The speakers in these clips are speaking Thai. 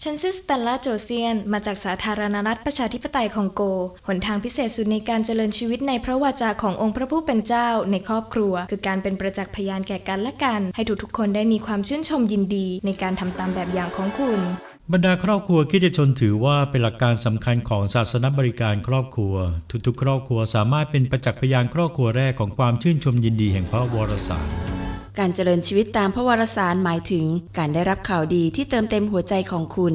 ฉันชื่อสแตนลาโจเซียน มาจากสาธารณรัฐประชาธิปไตยของโก หนทางพิเศษสุดในการเจริญชีวิตในพระวาจาขององค์พระผู้เป็นเจ้าในครอบครัว คือการเป็นประจักษ์พยานแก่กันและกัน ให้ทุกๆคนได้มีความชื่นชมยินดี ในการทำตามแบบอย่างของคุณ บรรดาครอบครัวคิดชนถือว่าเป็นหลักการสำคัญของศาสนบริการครอบครัว ทุกๆ ครอบครัวสามารถเป็นประจักษ์พยานครอบครัวแรกของความชื่นชมยินดีแห่งพระวรสาร การเจริญชีวิตตามพระวรสารหมายถึง การได้รับข่าวดีที่เติมเต็มหัวใจของคุณ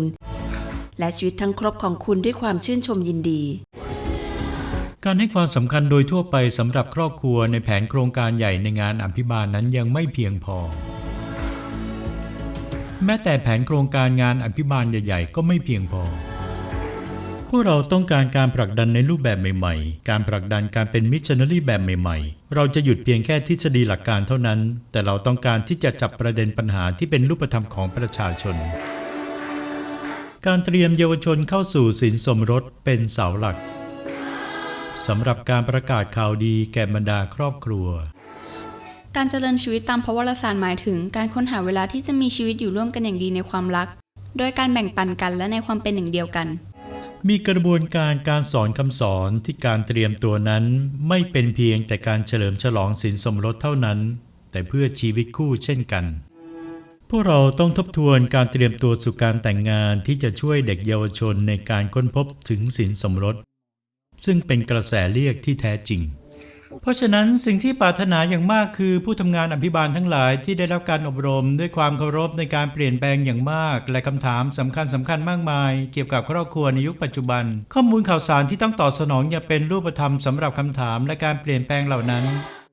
และชีวิตทั้งครบของคุณด้วยความชื่นชมยินดี การให้ความสำคัญโดยทั่วไปสำหรับครอบครัวในแผนโครงการใหญ่ในงานอภิบาลนั้นยังไม่เพียงพอ แม้แต่แผนโครงการงานอภิบาลใหญ่ ๆ ก็ไม่เพียงพอ พวกเราต้องการการผลักดันในรูปแบบใหม่ ๆ การผลักดันการเป็นมิชชันนารีแบบใหม่ ๆ เราจะหยุดเพียงแค่ทฤษฎีหลักการเท่านั้น แต่เราต้องการที่จะจับประเด็นปัญหาที่เป็นรูปธรรมของประชาชน การเตรียมเยาวชนเข้าสู่สินสมรสเป็นเสาหลักสำหรับการประกาศข่าวดีแก่บรรดาครอบครัว การเจริญชีวิตตามพระวรสารหมายถึง การค้นหาเวลาที่จะมีชีวิตอยู่ร่วมกันอย่างดีในความรัก โดยการแบ่งปันกันและในความเป็นหนึ่งเดียวกัน มีกระบวนการการสอนคำสอนที่การเตรียมตัวนั้น ไม่เป็นเพียงแต่การเฉลิมฉลองสินสมรสเท่านั้น แต่เพื่อชีวิตคู่เช่นกัน พวกเราต้องทบทวนการเตรียมตัวสู่การแต่งงานที่จะช่วยเด็กเยาวชนในการค้นพบถึงสินสมรส ซึ่งเป็นกระแสเรียกที่แท้จริง เพราะฉะนั้นสิ่งที่ปรารถนาอย่างมากคือผู้ทำงานอภิบาลทั้งหลายที่ได้รับการอบรมด้วยความเคารพในการเปลี่ยนแปลงอย่างมาก และคำถามสำคัญสำคัญมากมาย เกี่ยวกับครอบครัวในยุคปัจจุบัน ข้อมูลข่าวสารที่ต้องตอบสนองอย่าเป็นรูปธรรมสำหรับคำถามและการเปลี่ยนแปลงเหล่านั้น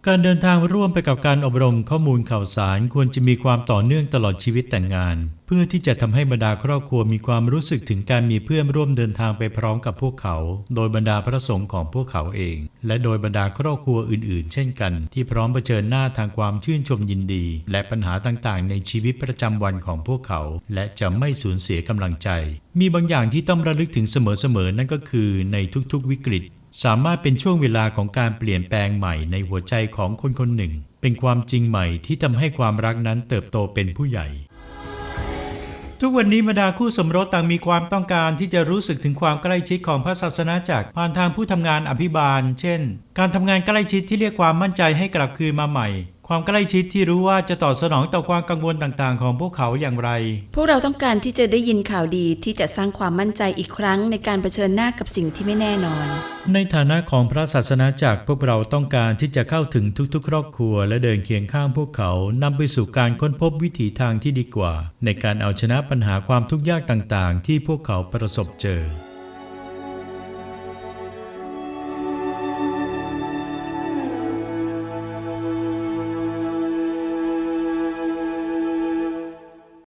การเดินทางร่วมไปกับการอบรมข้อมูลข่าวสารควรจะมีความต่อเนื่องตลอดชีวิตแต่งงาน เพื่อที่จะทำให้บรรดาครอบครัวมีความรู้สึกถึงการมีเพื่อนร่วมเดินทางไปพร้อมกับพวกเขา โดยบรรดาพระสงฆ์ของพวกเขาเอง และโดยบรรดาครอบครัวอื่น ๆ เช่นกัน ที่พร้อมเผชิญหน้าทางความชื่นชมยินดี และปัญหาต่าง ๆ ในชีวิตประจำวันของพวกเขา และจะไม่สูญเสียกำลังใจ มีบางอย่างที่ต้องระลึกถึงเสมอ ๆ นั่นก็คือในทุก ๆ วิกฤต สามารถเป็นช่วงเวลาของการเปลี่ยนแปลงใหม่ในหัวใจของคนคนหนึ่ง เป็นความจริงใหม่ที่ทำให้ความรักนั้นเติบโตเป็นผู้ใหญ่ ทุกวันนี้บรรดาคู่สมรสต่างมีความต้องการที่จะรู้สึกถึงความใกล้ชิดของพระศาสนาจักรผ่านทางผู้ทำงานอภิบาล เช่น การทำงานใกล้ชิดที่เรียกความมั่นใจให้กลับคืนมาใหม่ ความใกล้ชิดที่รู้ว่าจะตอบสนองต่อความกังวลต่างๆ ของพวกเขาอย่างไร พวกเราต้องการที่จะได้ยินข่าวดีที่จะสร้างความมั่นใจอีกครั้งในการเผชิญหน้ากับสิ่งที่ไม่แน่นอน ในฐานะของพระศาสนาจักรพวกเราต้องการที่จะเข้าถึงทุกๆ ครอบครัว และเดินเคียงข้างพวกเขานำไปสู่การค้นพบวิถีทางที่ดีกว่า ในการเอาชนะปัญหาความทุกข์ยากต่างๆ ที่พวกเขาประสบเจอ